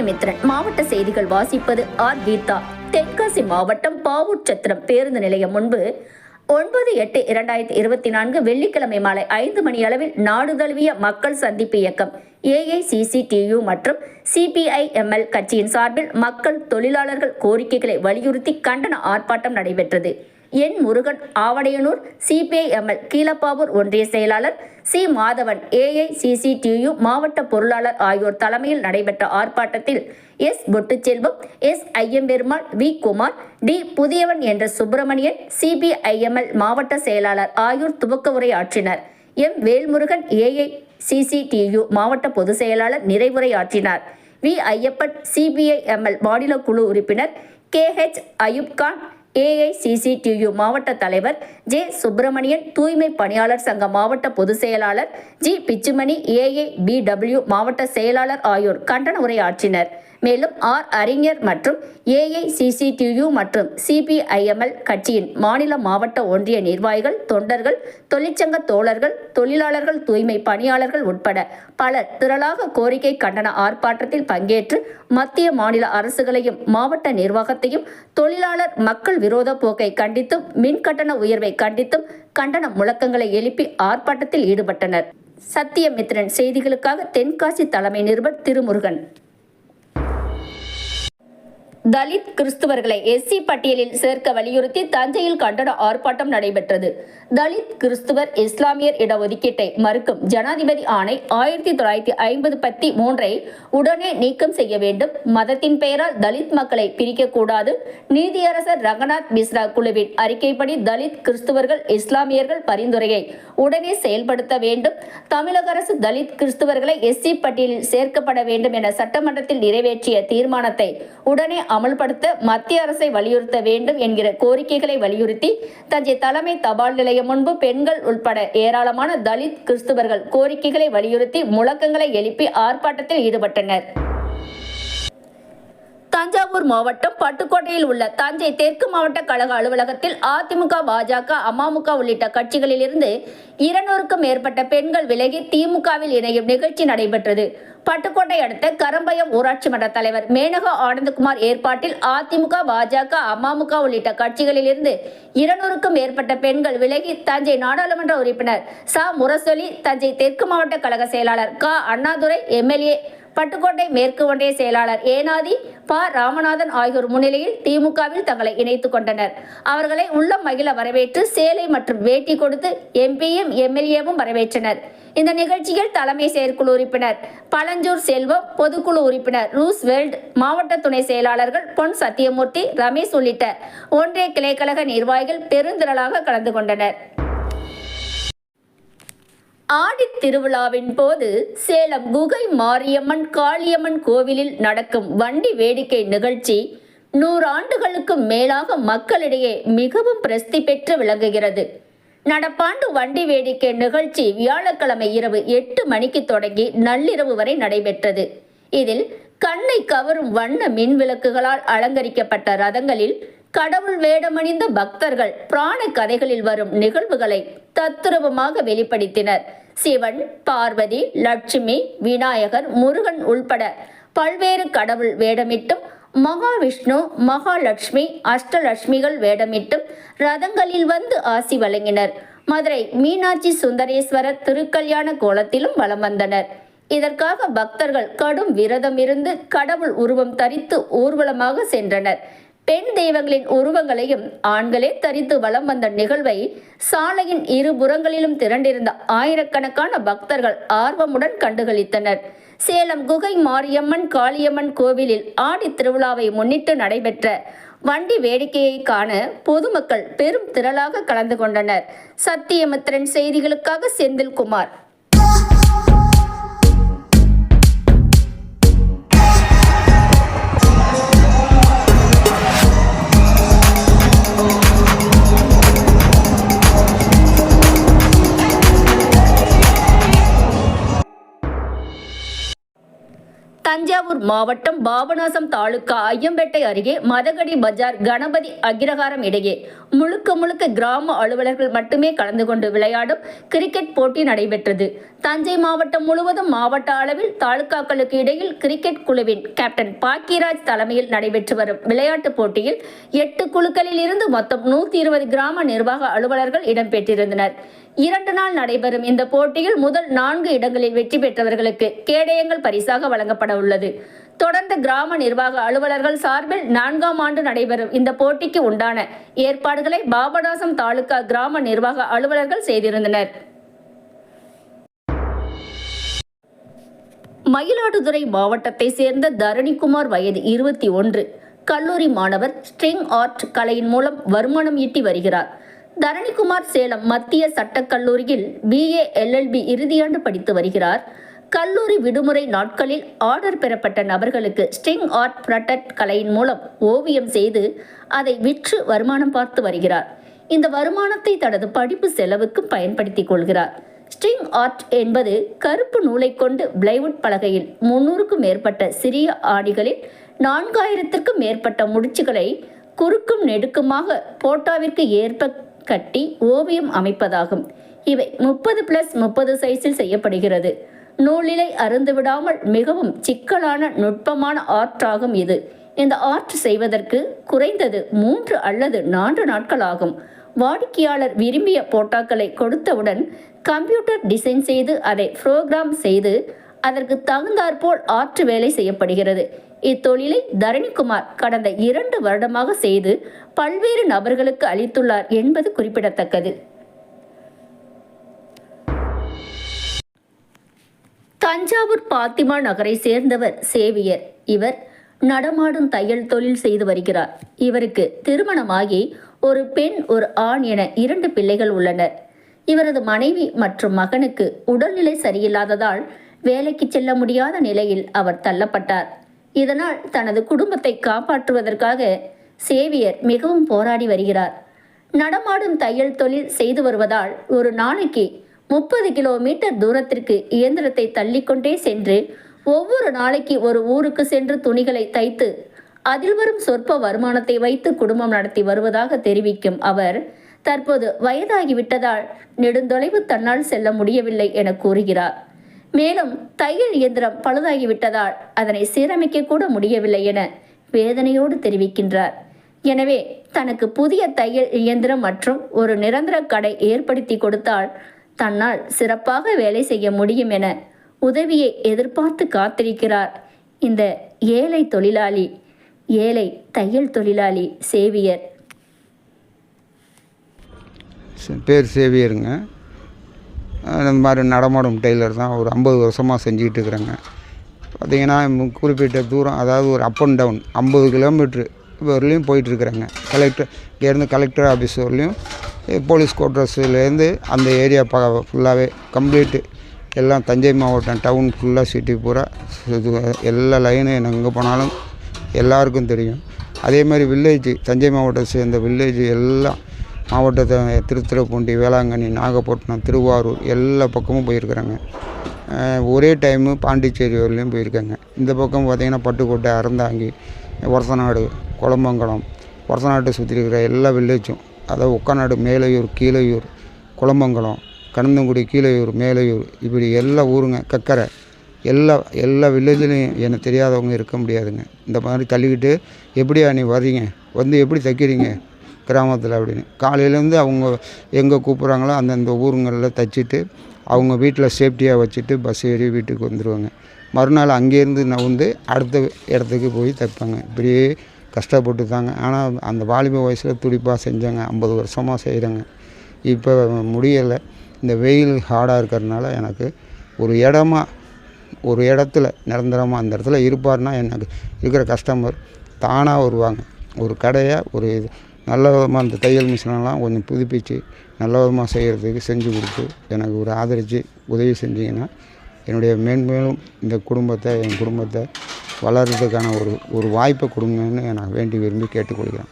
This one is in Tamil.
சத்தியமித்ரன் மாவட்ட செய்திகள் வாசிப்பது ஆர் கீதா. தென்காசி மாவட்டம் பாவூர்ச்சத்திரம் பேருந்து நிலையம் முன்பு ஒன்பது எட்டு இரண்டாயிரத்தி இருபத்தி நான்கு வெள்ளிக்கிழமை மாலை ஐந்து மணி அளவில் நாடு தழுவிய மக்கள் சந்திப்பு இயக்கம். ஏஐசிசிடியு மற்றும் சிபிஐஎம்எல் கட்சியின் சார்பில் மக்கள் தொழிலாளர்கள் கோரிக்கைகளை வலியுறுத்தி கண்டன ஆர்ப்பாட்டம் நடைபெற்றது. என் முருகன் ஆவடையனூர் சிபிஐஎம்எல் கீழப்பாவூர் ஒன்றிய செயலாளர் சி. மாதவன் ஏஐசிசிடியு மாவட்ட பொருளாளர் ஆகியோர் தலைமையில் நடைபெற்ற ஆர்ப்பாட்டத்தில் S. Pottuselvam S. Ayyamperumal V. Kumar T. Pudhiyavan என்ற சுப்பிரமணியன் சிபிஐஎம்எல் மாவட்ட செயலாளர் ஆகியோர் துவக்க உரை ஆற்றினர் எம். வேல்முருகன் ஏஐ சிசிடியு மாவட்ட பொதுச் செயலாளர் நிறைவுரையாற்றினார். வி. ஐயப்பன் சிபிஐஎம்எல் மாநில குழு உறுப்பினர் கே. ஹெச். அயூப்கான் ஏஐசிசிடியு மாவட்ட தலைவர் ஜே சுப்பிரமணியன் தூய்மை பணியாளர் சங்க மாவட்ட பொதுச் செயலாளர் ஜி பிச்சுமணி ஏஏ பிடபிள்யூ மாவட்ட செயலாளர் ஆகியோர் கண்டன உரையாற்றினர். மேலும் ஆர் அறிஞர் மற்றும் ஏஐசிசிடியு மற்றும் சிபிஐஎம்எல் கட்சியின் மாநில மாவட்ட ஒன்றிய நிர்வாகிகள் தொண்டர்கள் தொழிற்சங்க தோழர்கள் தொழிலாளர்கள் தூய்மை பணியாளர்கள் உட்பட பலர் திரளாக கோரிக்கை கண்டன ஆர்ப்பாட்டத்தில் பங்கேற்று மத்திய மாநில அரசுகளையும் மாவட்ட நிர்வாகத்தையும் தொழிலாளர் மக்கள் விரோத போக்கை கண்டித்தும் மின் கட்டண உயர்வை கண்டித்தும் கண்டன முழக்கங்களை எழுப்பி ஆர்ப்பாட்டத்தில் ஈடுபட்டனர். சத்தியமித்ரன் செய்திகளுக்காக தென்காசி தலைமை நிருபர் திருமுருகன். தலித் கிறிஸ்துவர்களை எஸ்சி பட்டியலில் சேர்க்க வலியுறுத்தி தஞ்சையில் கண்டன ஆர்ப்பாட்டம் நடைபெற்றது. தலித் கிறிஸ்துவர் இஸ்லாமியர் இடஒதுக்கீட்டை மறுக்கும் ஜனாதிபதி ஆணை ஆயிரத்தி தொள்ளாயிரத்தி ஐம்பது பத்தி மூன்றை உடனே நீக்கம் செய்ய வேண்டும். மதத்தின் பெயரால் தலித் மக்களை பிரிக்கக்கூடாது நீதியரசர் ரங்கநாத் மிஸ்ரா குழுவின் அறிக்கைப்படி தலித் கிறிஸ்துவர்கள் இஸ்லாமியர்கள் பரிந்துரையை உடனே செயல்படுத்த வேண்டும். தமிழக அரசு தலித் கிறிஸ்துவர்களை எஸ்சி பட்டியலில் சேர்க்கப்பட வேண்டும் என சட்டமன்றத்தில் நிறைவேற்றிய தீர்மானத்தை உடனே அமல்படுத்த மத்திய அரசை வலியுறுத்த வேண்டும் என்கிற கோரிக்கைகளை வலியுறுத்தி தஞ்சை தலைமை தபால் நிலையம் முன்பு பெண்கள் உட்பட ஏராளமான தலித் கிறிஸ்துவர்கள் கோரிக்கைகளை வலியுறுத்தி முழக்கங்களை எழுப்பி ஆர்ப்பாட்டத்தில் ஈடுபட்டனர். தஞ்சாவூர் மாவட்டம் பட்டுக்கோட்டையில் உள்ள தஞ்சை தெற்கு மாவட்ட கழக அலுவலகத்தில் அதிமுக பாஜக அமமுக உள்ளிட்ட கட்சிகளிலிருந்து இருநூறுக்கும் மேற்பட்ட பெண்கள் விலகி திமுகவில் இணையும் நிகழ்ச்சி நடைபெற்றது. பட்டுக்கோட்டை அடுத்த கரம்பயம் ஊராட்சி மன்ற தலைவர் மேனகா ஆனந்தகுமார் ஏற்பாட்டில் அதிமுக பாஜக அமமுக உள்ளிட்ட கட்சிகளிலிருந்து இருநூறுக்கும் மேற்பட்ட பெண்கள் விலகி தஞ்சை நாடாளுமன்ற உறுப்பினர் ச. முரசொலி தஞ்சை தெற்கு மாவட்ட கழக செயலாளர் க. அண்ணாதுரை எம்எல்ஏ பட்டுக்கோட்டை மேற்கு ஒன்றிய செயலாளர் ஏனாதி ப. ராமநாதன் ஆகியோர் முன்னிலையில் திமுகவில் தங்களை இணைத்துக் கொண்டனர். அவர்களை உள்ளம் மகிழ வரவேற்று சேலை மற்றும் வேட்டி கொடுத்து எம்பியும் எம்எல்ஏவும் வரவேற்றனர். இந்த நிகழ்ச்சியில் தலைமை செயற்குழு உறுப்பினர் பழஞ்சூர் செல்வம் பொதுக்குழு உறுப்பினர் ரூஸ்வெல்ட் மாவட்ட துணை செயலாளர்கள் பொன் சத்தியமூர்த்தி ரமேஷ் உள்ளிட்ட ஒன்றிய கிளைக்கழக நிர்வாகிகள் பெருந்திரளாக கலந்து கொண்டனர். ஆடித் திருவிழாவின் போது சேலம் குகை மாரியம்மன் காளியம்மன் கோவிலில் நடக்கும் வண்டி வேடிக்கை நிகழ்ச்சி நூறாண்டுகளுக்கு மேலாக மக்களிடையே மிகவும் பிரசித்தி பெற்று விளங்குகிறது. நடப்பாண்டு வண்டி வேடிக்கை நிகழ்ச்சி வியாழக்கிழமை இரவு எட்டு மணிக்கு தொடங்கி நள்ளிரவு வரை நடைபெற்றது. இதில் கண்ணை கவரும் வண்ண மின் விளக்குகளால் அலங்கரிக்கப்பட்ட ரதங்களில் கடவுள் வேடமணிந்த பக்தர்கள் பிராண கதைகளில் வரும் நிகழ்வுகளை தத்துரூபமாக வெளிப்படுத்தினர். சிவன் பார்வதி லட்சுமி விநாயகர் முருகன் உள்பட பல்வேறு கடவுள் வேடமிட்டும் மகாவிஷ்ணு மகாலட்சுமி அஷ்டலட்சுமிகள் வேடமிட்டும் ரதங்களில் வந்து ஆசி வழங்கினர். மதுரை மீனாட்சி சுந்தரேஸ்வரர் திருக்கல்யாண கோலத்திலும் வலம் வந்தனர். இதற்காக பக்தர்கள் கடும் விரதம் இருந்து கடவுள் உருவம் தரித்து ஊர்வலமாக சென்றனர். பெண் தெய்வங்களின் உருவங்களையும் ஆண்களே தரித்து வலம் வந்த நிகழ்வை சாலையின் இரு புறங்களிலும் திரண்டிருந்த ஆயிரக்கணக்கான பக்தர்கள் ஆர்வமுடன் கண்டுகளித்தனர். சேலம் குகை மாரியம்மன் காளியம்மன் கோவிலில் ஆடி திருவிழாவை முன்னிட்டு நடைபெற்ற வண்டி வேடிக்கையை காண பொதுமக்கள் பெரும் திரளாக கலந்து கொண்டனர். சத்தியமித்திரன் செய்திகளுக்காக செந்தில்குமார். தஞ்சாவூர் மாவட்டம் பாபநாசம் தாலுகா ஐயம்பேட்டை அருகே மதகடி பஜார் கணபதி அகிரகாரம் இடையே முழுக்க முழுக்க கிராம அலுவலர்கள் மட்டுமே கலந்து கொண்டு விளையாடும் கிரிக்கெட் போட்டி நடைபெற்றது. தஞ்சை மாவட்டம் முழுவதும் மாவட்ட அளவில் தாலுகாக்களுக்கு இடையில் கிரிக்கெட் குழுவின் கேப்டன் பாக்கியராஜ் தலைமையில் நடைபெற்று வரும் விளையாட்டுப் போட்டியில் எட்டு குழுக்களில் இருந்து மொத்தம் நூத்தி இருபது கிராம நிர்வாக அலுவலர்கள் இடம்பெற்றிருந்தனர். இரண்டு நாள் நடைபெறும் இந்த போட்டியில் முதல் நான்கு இடங்களில் வெற்றி பெற்றவர்களுக்கு கேடயங்கள் பரிசாக வழங்கப்பட உள்ளது. தொடர்ந்து கிராம நிர்வாக அலுவலர்கள் சார்பில் நான்காம் ஆண்டு நடைபெறும் இந்த போட்டிக்கு உண்டான ஏற்பாடுகளை பாபநாசம் தாலுகா கிராம நிர்வாக அலுவலர்கள் செய்திருந்தனர். மயிலாடுதுறை மாவட்டத்தை சேர்ந்த தரணிக்குமார் வயது இருபத்தி ஒன்று. கல்லூரி மாணவர் ஸ்ட்ரிங் ஆர்ட் கலையின் மூலம் வருமானம் ஈட்டி வருகிறார். தரணிகுமார் சேலம் மத்திய சட்டக்கல்லூரியில் பிஏ எல்எல்பி இறுதியாண்டு படித்து வருகிறார். கல்லூரி விடுமுறை நாட்களில் ஆர்டர் பெறப்பட்ட நபர்களுக்கு ஸ்ட்ரிங் ஆர்ட் ப்ரட்டட் கலையின் மூலம் ஓவியம் செய்து அதை விற்று வருமானம் பார்த்து வருகிறார். இந்த வருமானத்தை தனது படிப்பு செலவுக்கும் பயன்படுத்திக் கொள்கிறார். ஸ்ட்ரிங் ஆர்ட் என்பது கருப்பு நூலை கொண்டு பிளைவுட் பலகையில் முன்னூறுக்கும் மேற்பட்ட சிறிய ஆடிகளில் நான்காயிரத்திற்கும் மேற்பட்ட முடிச்சுகளை குறுக்கும் நெடுக்குமாக போட்டாவிற்கு ஏற்ப கட்டி ஓவியம் அமைப்பதாகும். இவை முப்பது பிளஸ் முப்பது சைஸில் செய்யப்படுகிறது. நூலிலை அருந்து விடாமல் மிகவும் சிக்கலான நுட்பமான ஆர்ட் ஆகும் இது. இந்த ஆர்ட் செய்வதற்கு குறைந்தது மூன்று அல்லது நான்கு நாட்கள் ஆகும். வாடிக்கையாளர் விரும்பிய போட்டாக்களை கொடுத்தவுடன் கம்ப்யூட்டர் டிசைன் செய்து அதை ப்ரோக்ராம் செய்து அதற்கு தகுந்தாற்போல் ஆற்று வேலை செய்யப்படுகிறது. இத்தொழிலை தரணிக்குமார் கடந்த இரண்டு வருடமாக செய்து பல்வேறு நபர்களுக்கு அளித்துள்ளார் என்பது குறிப்பிடத்தக்கது. தஞ்சாவூர் பாத்திமா நகரை சேர்ந்தவர் சேவியர். இவர் நடமாடும் தையல் தொழில் செய்து வருகிறார். இவருக்கு திருமணமாகி ஒரு பெண் ஒரு ஆண் என இரண்டு பிள்ளைகள் உள்ளனர். இவரது மனைவி மற்றும் மகனுக்கு உடல்நிலை சரியில்லாததால் வேலைக்கு செல்ல முடியாத நிலையில் அவர் தள்ளப்பட்டார். இதனால் தனது குடும்பத்தை காப்பாற்றுவதற்காக சேவியர் மிகவும் போராடி வருகிறார். நடமாடும் தையல் தொழில் செய்து வருவதால் ஒரு நாளைக்கு முப்பது கிலோமீட்டர் தூரத்திற்கு இயந்திரத்தை தள்ளிக்கொண்டே சென்று ஒவ்வொரு நாளைக்கு ஒரு ஊருக்கு சென்று துணிகளை தைத்து அதில் வரும் சொற்ப வருமானத்தை வைத்து குடும்பம் நடத்தி வருவதாக தெரிவிக்கும் அவர் தற்போது வயதாகிவிட்டதால் நெடுந்தொலைவு தன்னால் செல்ல முடியவில்லை என கூறுகிறார். மேலும் தையல் இயந்திரம் பழுதாகிவிட்டதால் அதனை சீரமைக்க கூட முடியவில்லை என வேதனையோடு தெரிவிக்கின்றார். எனவே தனக்கு புதிய தையல் இயந்திரம் மற்றும் ஒரு நிரந்தர கடை ஏற்படுத்தி கொடுத்தால் தன்னால் சிறப்பாக வேலை செய்ய முடியும் என உதவியை எதிர்பார்த்து காத்திருக்கிறார். இந்த ஏழை தொழிலாளி ஏழை தையல் தொழிலாளி சேவியர். பேர் சேவியருங்க. இந்த மாதிரி நடமாடும் டெய்லர் தான் ஒரு ஐம்பது வருஷமாக செஞ்சுக்கிட்டு இருக்கிறேங்க பார்த்தீங்கன்னா குறிப்பிட்ட தூரம் அதாவது ஒரு அப் அண்ட் டவுன் ஐம்பது கிலோமீட்ரு வரலையும் போயிட்டுருக்குறேங்க. கலெக்டர் இங்கேருந்து கலெக்டர் ஆஃபீஸ் வரலையும் போலீஸ் குவார்ட்டர்ஸ்லேருந்து அந்த ஏரியா ப ஃபுல்லாகவே கம்ப்ளீட்டு எல்லாம் தஞ்சை மாவட்டம் டவுன் ஃபுல்லாக சிட்டி பூரா இது எல்லா லைனும் எனக்கு எங்கே போனாலும் எல்லாருக்கும் தெரியும். அதே மாதிரி வில்லேஜ் தஞ்சை மாவட்டத்தை சேர்ந்த வில்லேஜ் எல்லாம் மாவட்டத்தை திருத்துறைப்பூண்டி வேளாங்கண்ணி நாகப்பட்டினம் திருவாரூர் எல்லா பக்கமும் போயிருக்கிறாங்க. ஒரே டைமு பாண்டிச்சேரி வரலையும் போயிருக்காங்க. இந்த பக்கம் பார்த்திங்கன்னா பட்டுக்கோட்டை அறந்தாங்கி ஒரசநாடு குளமங்கலம் ஒரசநாட்டை சுற்றி இருக்கிற எல்லா வில்லேஜும் அதாவது ஒக்கநாடு மேலையூர் கீழையூர் குளமங்கலம் கணந்தங்குடி கீழையூர் மேலையூர் இப்படி எல்லா ஊருங்க கக்கரை. எல்லா எல்லா வில்லேஜ்லேயும் எனக்கு தெரியாதவங்க இருக்க முடியாதுங்க. இந்த மாதிரி தள்ளிக்கிட்டு எப்படியா நீ வர்றீங்க? வந்து எப்படி தைக்கிறீங்க? கிராமத்தில் அப்படின்னு. காலையிலேருந்து அவங்க எங்கே கூப்பிட்றாங்களோ அந்தந்த ஊருங்களில் தைச்சிட்டு அவங்க வீட்டில் சேஃப்டியாக வச்சுட்டு பஸ் ஏறி வீட்டுக்கு வந்துடுவாங்க மறுநாள் அங்கேருந்து நவுந்து அடுத்த இடத்துக்கு போய் தைப்பாங்க இப்படியே கஷ்டப்பட்டு தாங்க ஆனால் அந்த வாலிப வயசில் துடிப்பாக செஞ்சாங்க. ஐம்பது வருஷமாக செய்கிறாங்க இப்போ முடியலை. இந்த வெயில் ஹார்டாக இருக்கிறதுனால எனக்கு ஒரு இடமா ஒரு இடத்துல நிரந்தரமாக அந்த இடத்துல இருப்பார்னா எனக்கு இருக்கிற கஸ்டமர் தானாக வருவாங்க. ஒரு கடையை ஒரு இது. நல்ல விதமாக அந்த தையல் மிஷினெல்லாம் கொஞ்சம் புதுப்பித்து நல்ல விதமாக செய்கிறதுக்கு செஞ்சு கொடுத்து எனக்கு ஒரு ஆதரித்து உதவி செஞ்சிங்கன்னா என்னுடைய மேன்மேலும் இந்த குடும்பத்தை என் குடும்பத்தை வளர்கிறதுக்கான ஒரு ஒரு வாய்ப்பை கொடுங்கன்னு நான் வேண்டி விரும்பி கேட்டுக்கொள்கிறேன்.